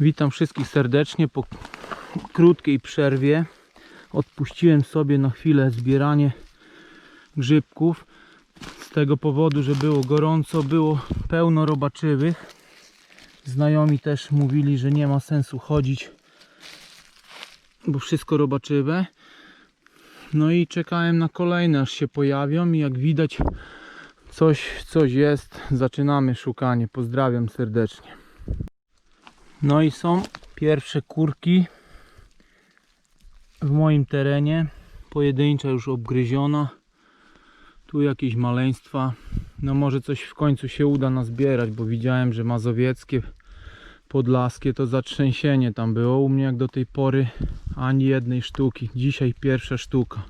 Witam wszystkich serdecznie po krótkiej przerwie. Odpuściłem sobie na chwilę zbieranie grzybków. Z tego powodu, że było gorąco, było pełno robaczywych. Znajomi też mówili, że nie ma sensu chodzić, bo wszystko robaczywe. No i czekałem na kolejne, aż się pojawią i jak widać coś, coś jest. Zaczynamy szukanie. Pozdrawiam serdecznie. No i są pierwsze kurki w moim terenie. Pojedyncza już obgryziona. Tu jakieś maleństwa. No może coś w końcu się uda nazbierać, bo widziałem, że mazowieckie, podlaskie to zatrzęsienie tam było. U mnie jak do tej pory ani jednej sztuki. Dzisiaj pierwsza sztuka.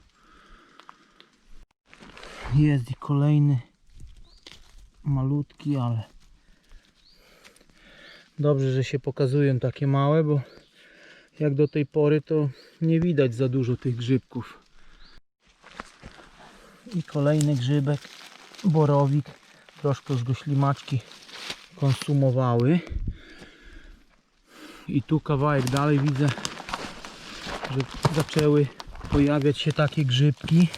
Jest i kolejny malutki, ale Dobrze, że się pokazują takie małe, bo jak do tej pory to nie widać za dużo tych grzybków. I kolejny grzybek, borowik. Troszkę już go ślimaczki konsumowały. I tu kawałek dalej widzę, że zaczęły pojawiać się takie grzybki.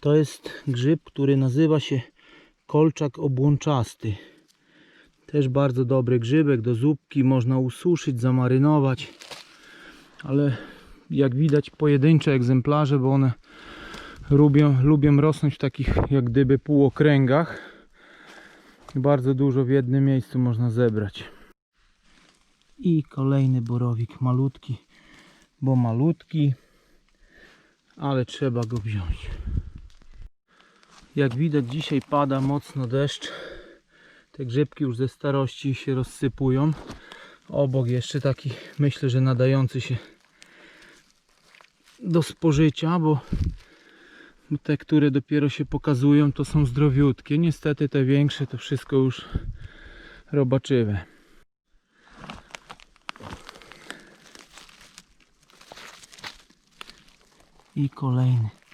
To jest grzyb, który nazywa się kolczak obłączasty. Też bardzo dobry grzybek do zupki, można ususzyć, zamarynować. Ale jak widać pojedyncze egzemplarze, bo one lubią, lubią rosnąć w takich jak gdyby półokręgach. Bardzo dużo w jednym miejscu można zebrać. I kolejny borowik malutki, bo malutki, ale trzeba go wziąć. Jak widać dzisiaj pada mocno deszcz. Te grzybki już ze starości się rozsypują. Obok jeszcze taki myślę, że nadający się do spożycia, bo te, które dopiero się pokazują to są zdrowiutkie. Niestety te większe to wszystko już robaczywe. I kolejny.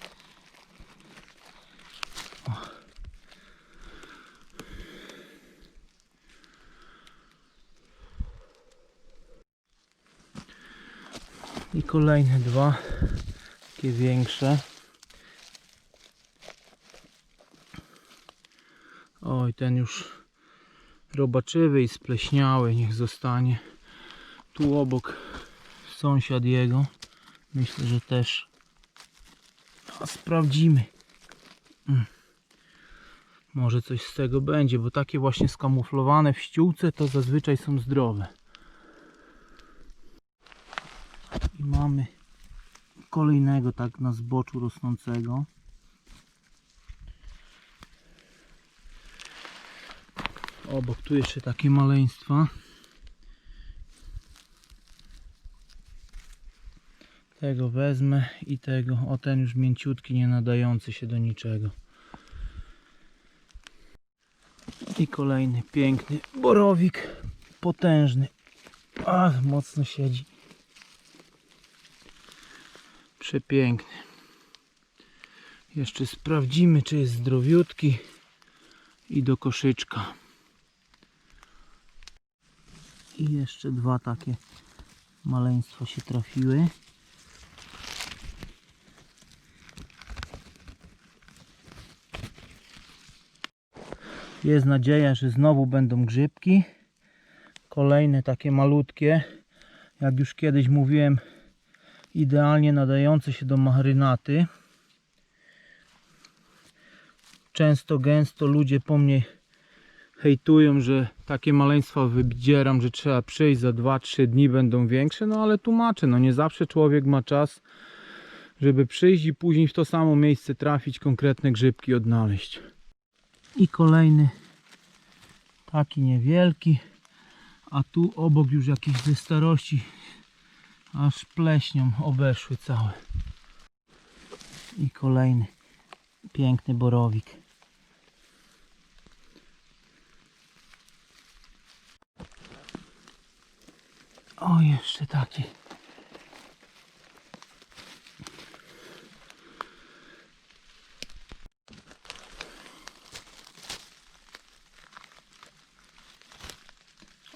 I kolejne dwa, takie większe. Oj, ten już robaczywy i spleśniały, niech zostanie. Tu obok sąsiad jego. Myślę, że też A sprawdzimy. Mm. Może coś z tego będzie, bo takie właśnie skamuflowane w ściółce to zazwyczaj są zdrowe. I mamy kolejnego tak na zboczu rosnącego. Obok tu jeszcze takie maleństwa. Tego wezmę i tego. O ten już mięciutki, nie nadający się do niczego. I kolejny piękny borowik. Potężny. A, mocno siedzi. Przepiękny. Jeszcze sprawdzimy, czy jest zdrowiutki. I do koszyczka. I jeszcze dwa takie maleństwa się trafiły. Jest nadzieja, że znowu będą grzybki. Kolejne takie malutkie. Jak już kiedyś mówiłem, idealnie nadające się do marynaty. Często, gęsto ludzie po mnie hejtują, że takie maleństwa wydzieram, że trzeba przyjść za 2-3 dni będą większe, no ale tłumaczę, no nie zawsze człowiek ma czas, żeby przyjść i później w to samo miejsce trafić, konkretne grzybki odnaleźć. I kolejny taki niewielki, a tu obok już jakieś ze starości aż pleśnią obeszły całe. I kolejny piękny borowik. O, jeszcze taki.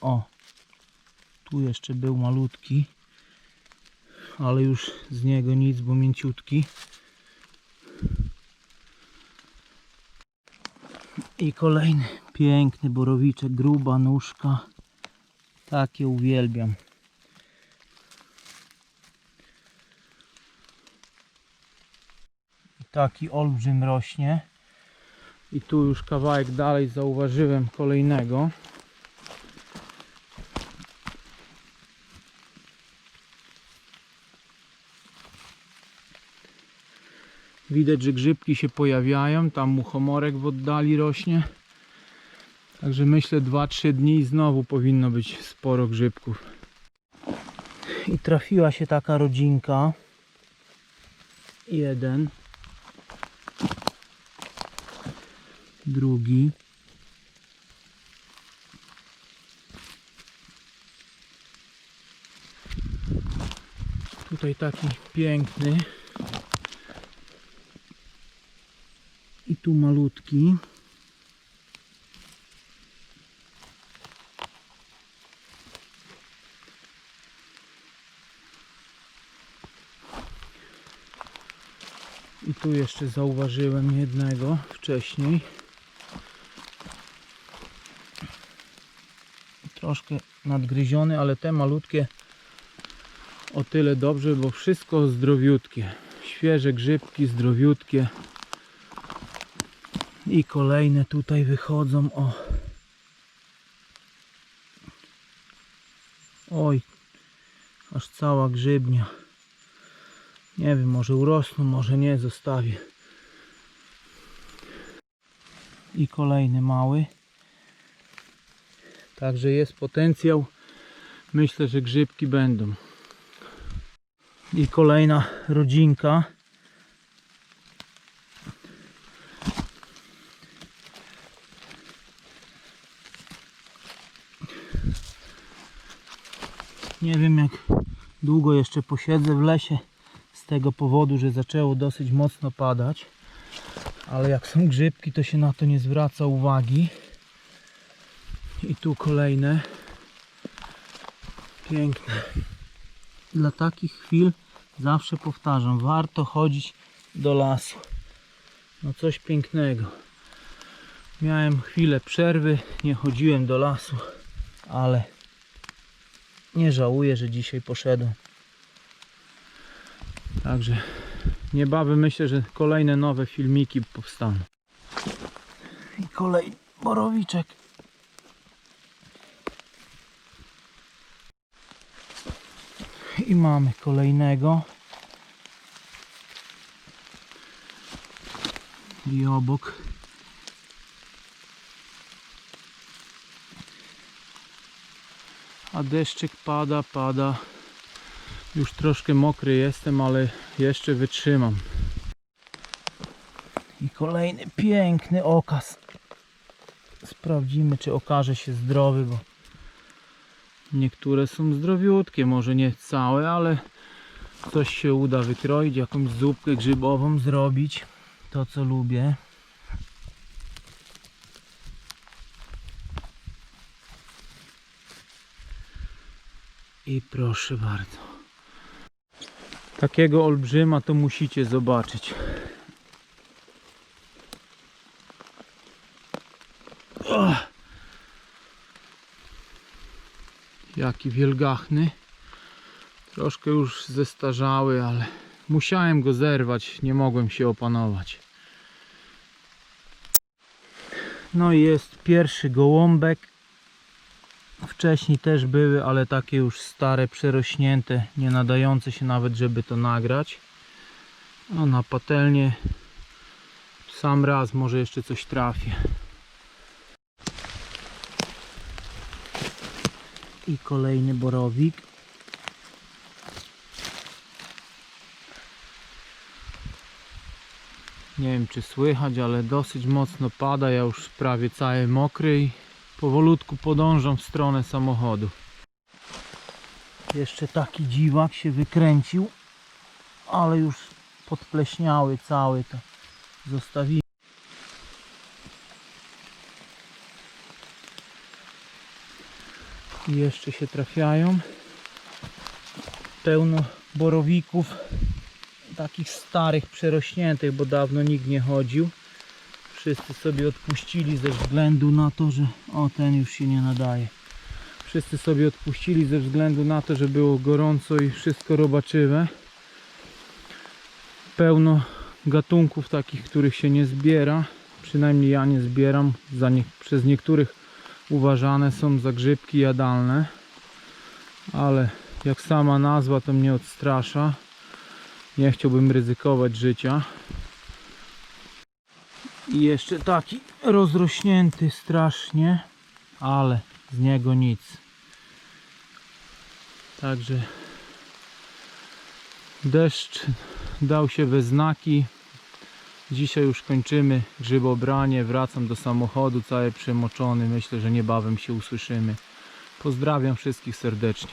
O, tu jeszcze był malutki, ale już z niego nic, bo mięciutki. I kolejny piękny borowiczek, gruba nóżka. Takie uwielbiam. Taki olbrzym rośnie. I tu już kawałek dalej zauważyłem kolejnego. Widać, że grzybki się pojawiają. Tam muchomorek w oddali rośnie. Także myślę 2-3 dni i znowu powinno być sporo grzybków. I trafiła się taka rodzinka. Jeden. Drugi. Tutaj taki piękny. I tu malutki. I tu jeszcze zauważyłem jednego wcześniej. Troszkę nadgryziony, ale te malutkie o tyle dobrze, bo wszystko zdrowiutkie. Świeże grzybki, zdrowiutkie. I kolejne tutaj wychodzą. O. Oj, aż cała grzybnia. Nie wiem, może urosną, może nie, zostawię. I kolejny mały. Także jest potencjał. Myślę, że grzybki będą. I kolejna rodzinka. Nie wiem jak długo jeszcze posiedzę w lesie z tego powodu, że zaczęło dosyć mocno padać. Ale jak są grzybki, to się na to nie zwraca uwagi. I tu kolejne. Piękne. Dla takich chwil zawsze powtarzam, warto chodzić do lasu. No coś pięknego. Miałem chwilę przerwy, nie chodziłem do lasu, ale nie żałuję, że dzisiaj poszedłem. Także niebawem myślę, że kolejne nowe filmiki powstaną. I kolejny borowiczek. I mamy kolejnego. I obok. A deszczyk pada, pada. Już troszkę mokry jestem, ale jeszcze wytrzymam. I kolejny piękny okaz. Sprawdzimy, czy okaże się zdrowy, bo niektóre są zdrowiutkie, może nie całe, ale coś się uda wykroić, jakąś zupkę grzybową zrobić. To, co lubię. I proszę bardzo. Takiego olbrzyma to musicie zobaczyć. Och. Jaki wielgachny. Troszkę już zestarzały, ale musiałem go zerwać, nie mogłem się opanować. No i jest pierwszy gołąbek. Wcześniej też były, ale takie już stare, przerośnięte, nie nadające się nawet, żeby to nagrać. A na patelnię sam raz może jeszcze coś trafię. I kolejny borowik. Nie wiem czy słychać, ale dosyć mocno pada. Ja już prawie cały mokry powolutku podążam w stronę samochodu. Jeszcze taki dziwak się wykręcił, ale już podpleśniały cały to zostawiłem. I jeszcze się trafiają. Pełno borowików. Takich starych, przerośniętych, bo dawno nikt nie chodził. Wszyscy sobie odpuścili ze względu na to, że... O, ten już się nie nadaje. Wszyscy sobie odpuścili ze względu na to, że było gorąco i wszystko robaczywe. Pełno gatunków takich, których się nie zbiera. Przynajmniej ja nie zbieram. Nie, przez niektórych uważane są za grzybki jadalne. Ale jak sama nazwa to mnie odstrasza. Nie chciałbym ryzykować życia. I jeszcze taki rozrośnięty strasznie, ale z niego nic. Także deszcz dał się we znaki. Dzisiaj już kończymy grzybobranie. Wracam do samochodu cały przemoczony. Myślę, że niebawem się usłyszymy. Pozdrawiam wszystkich serdecznie.